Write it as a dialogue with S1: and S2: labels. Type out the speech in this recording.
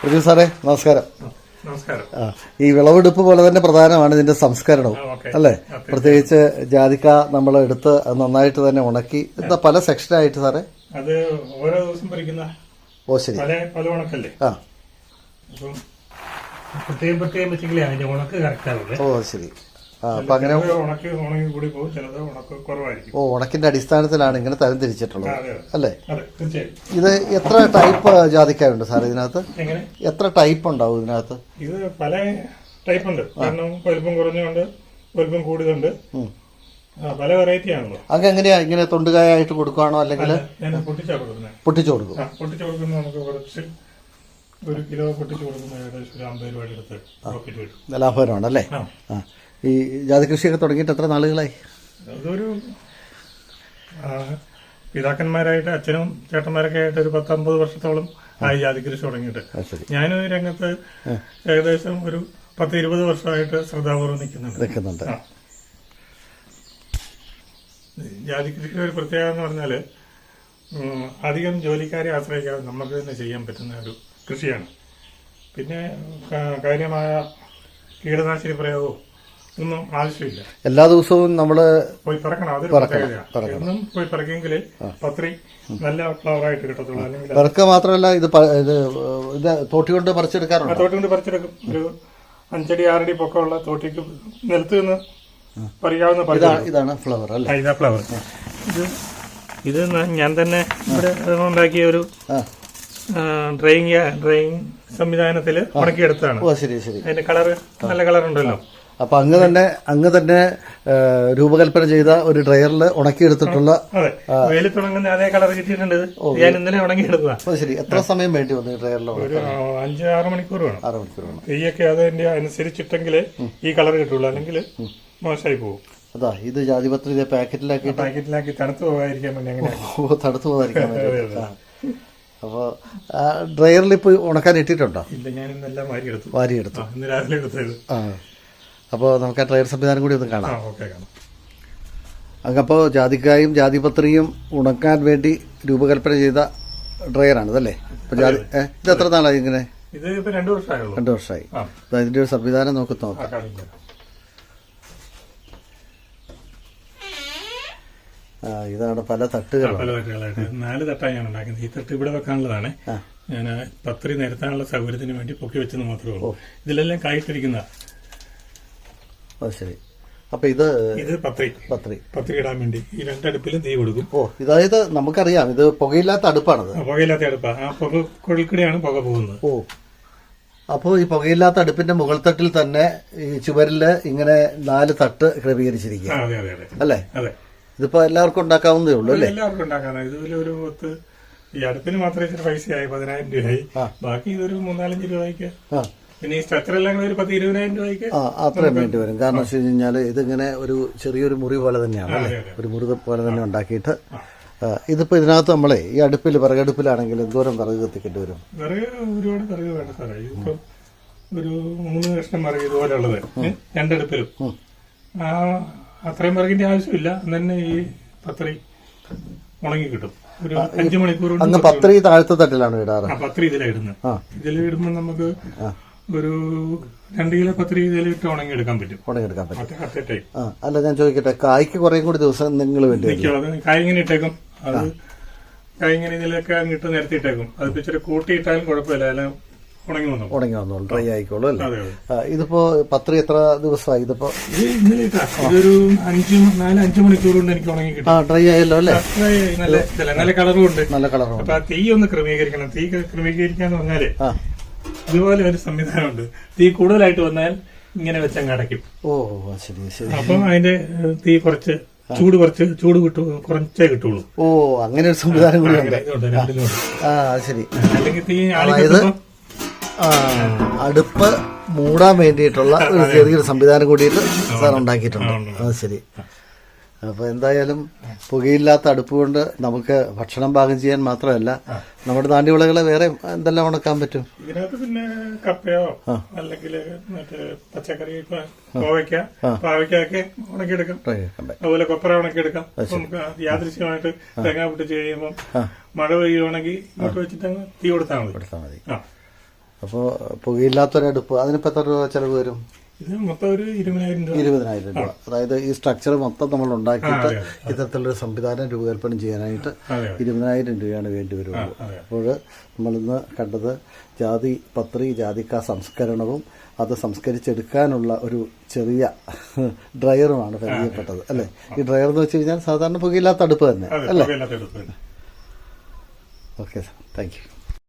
S1: പ്രജു സാറേ നമസ്കാരം. ആ, ഈ വിളവെടുപ്പ് പോലെ തന്നെ പ്രധാനമാണ് ഇതിന്റെ സംസ്കരണവും അല്ലേ? പ്രത്യേകിച്ച് ജാതിക്ക നമ്മൾ എടുത്ത് നന്നായിട്ട് തന്നെ ഉണക്കി. എന്താ പല സെക്ഷനായിട്ട് സാറേ?
S2: അത് ഓരോ ദിവസം പറിക്കുന്ന
S1: ഓ ശരി.
S2: പല ഉണക്കല്ലേ?
S1: ആ.
S2: പ്രത്യേകം പ്രത്യേകം വെച്ചെങ്കിലേ അതിന്റെ ഉണക്ക് കറക്റ്റ് ആവുള്ളൂ
S1: ഓ ശരി. അപ്പൊ അങ്ങനെ ഓ ഉണക്കിന്റെ അടിസ്ഥാനത്തിലാണ് ഇങ്ങനെ തരം തിരിച്ചിട്ടുള്ളത്.
S2: അതെ അതെ.
S1: അല്ലേ?
S2: അതെ
S1: ഇത് എത്ര ടൈപ്പ് ജാതിക്കായുണ്ട് സാർ ഇതിനകത്ത്? എത്ര ടൈപ്പ് ഉണ്ടാവും ഇതിനകത്ത്?
S2: ഇത് പല ടൈപ്പ് ഉണ്ട് കാരണം വലുപ്പം കുറഞ്ഞുണ്ട് വലുപ്പം കൂടിയതുണ്ട്. പല വെറൈറ്റി ആണല്ലോ
S1: അങ്ങ് എങ്ങനെയാ ഇങ്ങനെ തൊണ്ടുകായായിട്ട് കൊടുക്കുകയാണോ അല്ലെങ്കിൽ
S2: പൊട്ടിച്ചാ
S1: കൊടുക്കും?
S2: പൊട്ടിച്ചു കൊടുക്കുന്ന നമുക്ക് കുറച്ച് ഒരു കിലോ പൊട്ടിച്ചു കൊടുക്കുന്ന ഏകദേശം ഒരു അമ്പത് രൂപയുടെ അടുത്ത് പ്രോഫിറ്റ് കിട്ടും.
S1: ലാഭകരമാണ് അല്ലേ?
S2: ആ.
S1: ആ. ഈ ജാതി കൃഷിയൊക്കെ തുടങ്ങിയിട്ട് എത്ര നാളുകളായി?
S2: അതൊരു പിതാക്കന്മാരായിട്ട് അച്ഛനും ചേട്ടന്മാരൊക്കെ ആയിട്ട് ഒരു പത്തൊമ്പത് വർഷത്തോളം ആയി ജാതി കൃഷി തുടങ്ങിയിട്ട്. ഞാനും ഈ രംഗത്ത് ഏകദേശം ഒരു പത്ത് ഇരുപത് വർഷമായിട്ട് ശ്രദ്ധാപൂർവം നിൽക്കുന്നുണ്ട്.
S1: നിൽക്കുന്നുണ്ട്.
S2: ജാതി കൃഷിയുടെ ഒരു പ്രത്യേകത എന്ന് പറഞ്ഞാൽ അധികം ജോലിക്കാരെ ആശ്രയിക്കാതെ നമുക്ക് തന്നെ ചെയ്യാൻ പറ്റുന്ന ഒരു കൃഷിയാണ്. പിന്നെ കാര്യമായ കീടനാശിനി പ്രയോഗവും ഒന്നും ആവശ്യമില്ല.
S1: എല്ലാ ദിവസവും നമ്മൾ
S2: പോയി പറക്കണം അതൊരു പ്രത്യേകതയാണ്. എന്നും പോയി പറക്കെങ്കിൽ പത്രി നല്ല ഫ്ലവറായിട്ട് കിട്ടത്തുള്ളൂ. അല്ലെങ്കിൽ
S1: പെറുക്ക മാത്രമല്ല ഇത് പ- ഇത് ഇത് തോട്ടി കൊണ്ട് പറിച്ചെടുക്കാറുണ്ട്?
S2: തോട്ടി കൊണ്ട് പറിച്ചെടുക്കും. ഒരു അഞ്ചടി ആറടി പൊക്കമുള്ള തോട്ടിക്ക് നിലത്ത് നിന്ന് പറിച്ചെടുക്കും
S1: ഇതാണ് ഫ്ലവർ അല്ലേ?
S2: ആ, ഇതാ ഫ്ലവർ. ഇത് ഇത് ന- ഞാൻ തന്നെ ഇവിടെ ഉണ്ടാക്കിയ ഒരു
S1: ആ.
S2: ഡ്രൈയിങ് ഡ്രൈയിങ് സംവിധാനത്തിൽ ഉണക്കിയെടുത്തതാണ്.
S1: ഓ ശരി ശരി.
S2: അതിന്റെ കളർ നല്ല കളർ ഉണ്ടല്ലോ
S1: അപ്പൊ അങ്ങ് തന്നെ അങ്ങ് തന്നെ രൂപകൽപ്പന ചെയ്ത ഒരു ഡ്രയറിൽ ഉണക്കിയെടുത്തിട്ടുള്ള
S2: വെയിലത്തുണങ്ങുന്ന അതേ കളർ കിട്ടിയിട്ടുണ്ട്. ഞാൻ ഇന്നലെ ഉണങ്ങിയെടുത്തതാ.
S1: ശരി. എത്ര സമയം വേണ്ടി വന്നു ഡ്രയറിൽ
S2: ഒരു അഞ്ച് ആറ് മണിക്കൂർ വേണം.
S1: ആറ് മണിക്കൂർ വേണം.
S2: തെയ്യൊക്കെ അതിന്റെ അനുസരിച്ചിട്ടെങ്കിൽ ഈ കളർ കിട്ടുള്ളൂ. അല്ലെങ്കിൽ മോശമായി പോകും.
S1: അതാ ഇത് ജാതിപത്രി ഇതേ പാക്കറ്റിലാക്കി
S2: പാക്കറ്റിലാക്കി തണുത്തു പോകാതിരിക്കാൻ വേണ്ടി
S1: തടുത്തു പോകാതിരിക്കാൻ വേണ്ടി ആ. അപ്പൊ ഡ്രയറിൽ ഇപ്പൊ ഉണക്കാൻ ഇട്ടിട്ടുണ്ടോ?
S2: ഇല്ല ഞാൻ ഇന്നെല്ലാം എടുത്തു
S1: വാരിയെടുത്തു.
S2: ഇന്ന് രാവിലെ എടുത്തത്.
S1: ആ. അപ്പോൾ നമുക്ക് ആ ട്രയർ സംവിധാനം കൂടി ഒന്ന് കാണാം.
S2: ഓക്കെ കാണാം.
S1: അങ്ങപ്പോൾ ജാതിക്കായും ജാതിപത്രിയും ഉണക്കാൻ വേണ്ടി രൂപകൽപ്പന ചെയ്ത ഡ്രയറാണ് ഇതല്ലേ അപ്പൊ ജാതി ഇത് എത്ര നാളായി ഇങ്ങനെ?
S2: ഇത് ഇപ്പൊ രണ്ടു വർഷമായുള്ളൂ.
S1: രണ്ട് വർഷമായി അതിന്റെ ഒരു സംവിധാനം നമുക്ക് നോക്കാം. ആ, ഇതാണ് പല തട്ടുകൾ
S2: പല തട്ടുകളായിട്ട്. നാല് തട്ടാണ് ഞാൻ ഉണ്ടാക്കുന്നത്. ഈ തട്ട് ഇവിടെ വെക്കാനുള്ളതാണ്. ഞാൻ പത്രി നിരത്താനുള്ള സൗകര്യത്തിന് വേണ്ടി പൊക്കി വെച്ചെന്ന് മാത്രമേ ഉള്ളൂ. ഇതിലെല്ലാം കായിട്ടിരിക്കുന്ന
S1: ശരി. അപ്പൊ ഇത്
S2: ഇത് പത്രി.
S1: പത്രി.
S2: പത്രി ഇടാൻ വേണ്ടി. ഈ രണ്ടടുപ്പിലും തീ കൊടുക്കും.
S1: ഓ ഇതായത് നമുക്കറിയാം ഇത് പുകയില്ലാത്ത അടുപ്പാണത്.
S2: പുകയില്ലാത്ത അടുപ്പാണ് ആ പുക കുഴൽക്കിടെയാണ് പുക പോകുന്നത്.
S1: ഓ. അപ്പോൾ ഈ പുകയില്ലാത്ത അടുപ്പിന്റെ മുകൾ തട്ടിൽ തന്നെ ഈ ചുവരിൽ ഇങ്ങനെ നാല് തട്ട് ക്രമീകരിച്ചിരിക്കുക.
S2: അതെ അതെ അതെ.
S1: അല്ലേ?
S2: അതെ.
S1: ഇതിപ്പോ എല്ലാവർക്കും ഉണ്ടാക്കാവുന്നതേ ഉള്ളൂ അല്ലേ?
S2: എല്ലാവർക്കും ഉണ്ടാക്കാനാണ് ഇതിലൊരു പത്ത് ഈ അടുപ്പിന് മാത്രമേ ഇച്ചിരി ആയി പതിനായിരം രൂപയായി. ബാക്കി ഇതൊരു മൂന്നാലഞ്ച് രൂപയ്ക്ക് പിന്നെ ഈ സ്ട്രക്ചർ എല്ലാം ഒരു പത്ത് ഇരുപതിനായിരം രൂപയ്ക്ക്?
S1: ആ അത്രയും വേണ്ടി വരും. കാരണം വെച്ച് കഴിഞ്ഞാൽ ഇതിങ്ങനെ ഒരു ചെറിയൊരു മുറി പോലെ തന്നെയാണ് അല്ലേ. ഒരു മുറി പോലെ തന്നെ ഉണ്ടാക്കിയിട്ട്. ഇതിപ്പോ ഇതിനകത്ത് നമ്മളെ ഈ അടുപ്പിൽ വിറകടുപ്പിലാണെങ്കിൽ എന്തോരം വിറക് കത്തിക്കേണ്ടി വരും?
S2: വിറക് ഒരുപാട് വിറക് വേണ്ട സാറേ. ഒരു മൂന്ന് കഷ്ണം വിറക് ഇതുപോലെ ഉള്ളത് രണ്ടടുപ്പിലും. ആ അത്രയും വിറകിന്റെ ആവശ്യമില്ല. തന്നെ ഈ പത്രി ഉണങ്ങി കിട്ടും ഒരു അഞ്ചു മണിക്കൂർ
S1: അങ്ങ് പത്രി താഴത്തെ തട്ടിലാണ് ഇടാറ്.
S2: പത്രി ഇതിലിടുന്നത്
S1: ഇതിലിടുമ്പോ
S2: ഇതിലിടുമ്പോൾ നമുക്ക് ഒരു രണ്ട് കിലോ പത്രി ഇട്ട് ഉണങ്ങി എടുക്കാൻ പറ്റും.
S1: ഉണങ്ങിയെടുക്കാൻ പറ്റും. ആ അല്ല ഞാൻ ചോദിക്കട്ടെ കായ്ക്ക് കുറേ കൂടി ദിവസം നിങ്ങൾ വേണ്ടി വരും
S2: അത് കായ് ഇങ്ങനെ ഇട്ടേക്കും. അത് കായ് ഇങ്ങനെ ഇതിലൊക്കെ അങ്ങിട്ട് നിരത്തിയിട്ടേക്കും അത് ഇപ്പൊ ഇച്ചിരി കൂട്ടിയിട്ടാലും കുഴപ്പമില്ല അല്ല ഉണങ്ങി വന്നു
S1: ഉണങ്ങി വന്നോളൂ ഡ്രൈ ആയിക്കോളൂ അല്ലേ?
S2: അതെ അതെ.
S1: ആ, ഇതിപ്പോ പത്രി എത്ര ദിവസമായി? ഇതിപ്പോ
S2: ഇത് ഇന്നലെ ഇട്ടാ. ഇതൊരു അഞ്ച് നാല് അഞ്ച് മണിക്കൂർ കൊണ്ട് എനിക്ക് ഉണങ്ങി കിട്ടും.
S1: ആ ഡ്രൈ ആയല്ലോ അല്ലേ?
S2: അത്രേ നല്ല ഇതല്ല നല്ല കളറും ഉണ്ട്.
S1: നല്ല കളറും
S2: അപ്പൊ ആ തീ ഒന്ന് ക്രമീകരിക്കണം. തീ ക്രമീകരിക്കാന്ന് പറഞ്ഞാൽ
S1: ആ.
S2: ഇതുപോലെ ഒരു സംവിധാനമുണ്ട്. തീ കൂടുതലായിട്ട് വന്നാൽ ഇങ്ങനെ വെച്ചങ്ങ് അടയ്ക്കും.
S1: ഓ ശരി ശരി.
S2: അപ്പം അതിന്റെ തീ കുറച്ച് ചൂട് കുറച്ച് ചൂട് കിട്ടു കുറച്ചേ കിട്ടുള്ളൂ.
S1: ഓ അങ്ങനെ ഒരു സംവിധാനം കൂടി ഉണ്ട്. ആ ശരി.
S2: അല്ലെങ്കിൽ തീ
S1: അതായത് അടുപ്പ് മൂടാൻ വേണ്ടിയിട്ടുള്ള ഒരു ചെറിയൊരു സംവിധാനം കൂടിയിട്ട് സാർ ഉണ്ടാക്കിയിട്ടുണ്ട്. അത് ശരി. അപ്പൊ എന്തായാലും പുകയില്ലാത്ത അടുപ്പ് കൊണ്ട് നമുക്ക് ഭക്ഷണം പാകം ചെയ്യാൻ മാത്രമല്ല നമ്മുടെ നാണ്യവിളകളെ വേറെ എന്തെല്ലാം ഉണക്കാൻ പറ്റും?
S2: ഇതിനകത്ത് പിന്നെ കപ്പയോ അല്ലെങ്കിൽ മറ്റേ പച്ചക്കറി കോവയ്ക്ക പാവയ്ക്കൊക്കെ ഉണക്കിയെടുക്കാം. അതുപോലെ കൊപ്പര ഉണക്കിയെടുക്കാം. നമുക്ക് യാദൃശ്യമായിട്ട് തേങ്ങ പൊട്ടിച്ച് കഴിയുമ്പോൾ മഴ പെയ്യുവാണെങ്കിൽ ഇങ്ങോട്ട് വെച്ചിട്ട് തീ കൊടുത്താൽ മതി.
S1: കൊടുത്താൽ മതി. അപ്പോൾ പുകയില്ലാത്തൊരടുപ്പ് അതിനിപ്പോൾ എത്ര രൂപ ചിലവ് വരും?
S2: ഇത് മൊത്തം ഒരു ഇരുപതിനായിരം രൂപ.
S1: ഇരുപതിനായിരം രൂപ. അതായത് ഈ സ്ട്രക്ചർ മൊത്തം നമ്മൾ ഉണ്ടാക്കിയിട്ട്
S2: ഇത്തരത്തിലുള്ള
S1: ഇത്തരത്തിലൊരു സംവിധാനം രൂപകൽപ്പന ചെയ്യാനായിട്ട് ഇരുപതിനായിരം രൂപയാണ് വേണ്ടി
S2: വരുന്നത്.
S1: അപ്പോൾ നമ്മളിന്ന് കണ്ടത് ജാതി പത്രി ജാതിക്ക സംസ്കരണവും അത് സംസ്കരിച്ചെടുക്കാനുള്ള ഒരു ചെറിയ ഡ്രയറുമാണ് പരിചയപ്പെട്ടത് അല്ലേ? ഈ ഡ്രയർ എന്ന് വെച്ച് കഴിഞ്ഞാൽ സാധാരണ പുകയില്ലാത്ത അടുപ്പ് തന്നെ അല്ലേ? Okay sir. Thank you